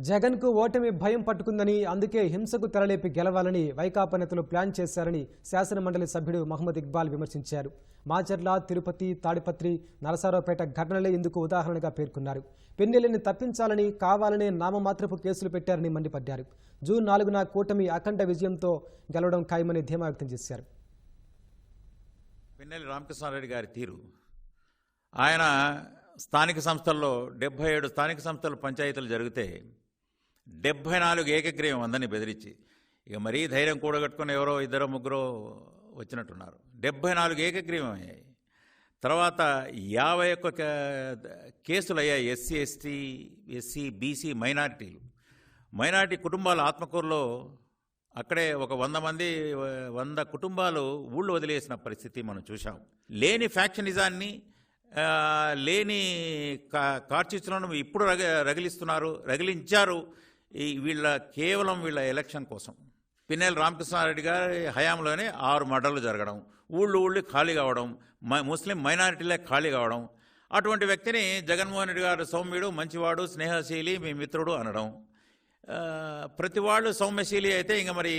జగన్కు ఓటమి భయం పట్టుకుందని అందుకే హింసకు తెరలేపి గెలవాలని వైకాపా నేతలు ప్లాన్ చేశారని శాసనమండలి సభ్యుడు మహమ్మద్ ఇక్బాల్ విమర్శించారు. మాచర్ల తిరుపతి తాడిపత్రి నరసారావుపేట ఘటనలే ఇందుకు ఉదాహరణగా పేర్కొన్నారు. పెన్నెల్లిని తప్పించాలని కావాలనే నామమాత్రపు కేసులు పెట్టారని మండిపడ్డారు. జూన్ నాలుగున కూటమి అఖండ విజయంతో గెలవడం ఖాయమని ధీమా వ్యక్తం చేశారు. పిన్నెల్లి రామకృష్ణారెడ్డి గారి తీరు. ఆయన స్థానిక సంస్థల్లో డెబ్బై ఏడు స్థానిక సంస్థలు పంచాయతీలు జరిగితే డెబ్బై నాలుగు ఏకగ్రీవం అందరినీ బెదిరించి. ఇక మరీ ధైర్యం కూడగట్టుకుని ఎవరో ఇద్దరు ముగ్గురు వచ్చినట్టున్నారు. డెబ్బై నాలుగు ఏకగ్రీవం అయ్యాయి. తర్వాత యాభై ఒక్క కేసులు అయ్యాయి ఎస్సీ ఎస్టీ ఎస్సీ బీసీ మైనార్టీలు. మైనార్టీ కుటుంబాల ఆత్మకూరులో అక్కడే ఒక వంద మంది వంద కుటుంబాలు ఊళ్ళు వదిలేసిన పరిస్థితి మనం చూసాం లేని ఫ్యాక్షనిజాన్ని లేని కా- కార్చిచ్చులను ఇప్పుడు రగ రగిలిస్తున్నారు రగిలించారు. ఈ వీళ్ళ కేవలం వీళ్ళ ఎలక్షన్ కోసం. పిన్నెల రామకృష్ణారెడ్డి గారి హయాంలోనే ఆరు మర్డర్లు జరగడం ఊళ్ళు ఊళ్ళు ఖాళీ కావడం మ- ముస్లిం మైనారిటీలే ఖాళీ కావడం. అటువంటి వ్యక్తిని జగన్మోహన్ రెడ్డి గారు సౌమ్యుడు మంచివాడు స్నేహశీలి మీ మిత్రుడు అనడం. ప్రతి వాళ్ళు సౌమ్యశీలి అయితే ఇంకా మరి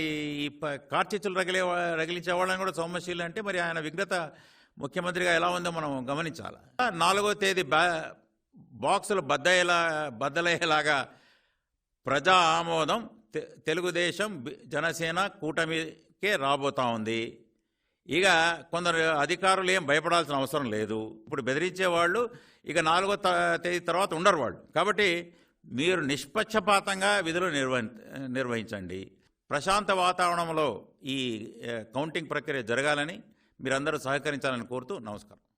ఈ కార్చిచ్చులు రగిలే రగిలించే వాళ్ళని కూడా సౌమ్యశీలి అంటే మరి ఆయన విఘ్నత ముఖ్యమంత్రిగా ఎలా ఉందో మనం గమనించాలి. నాలుగో తేదీ బా బాక్సులు బద్దయ్యేలా బద్దలయ్యేలాగా ప్రజా ఆమోదం తెలుగుదేశం జనసేన కూటమికే రాబోతా ఉంది. ఇక కొందరు అధికారులు ఏం భయపడాల్సిన అవసరం లేదు. ఇప్పుడు బెదిరించే వాళ్ళు ఇక నాలుగో త- తేదీ తర్వాత ఉండరు వాళ్ళు. కాబట్టి మీరు నిష్పక్షపాతంగా విధులు నిర్వహించండి. ప్రశాంత వాతావరణంలో ఈ కౌంటింగ్ ప్రక్రియ జరగాలని మీరందరూ సహకరించాలని కోరుతూ నమస్కారం.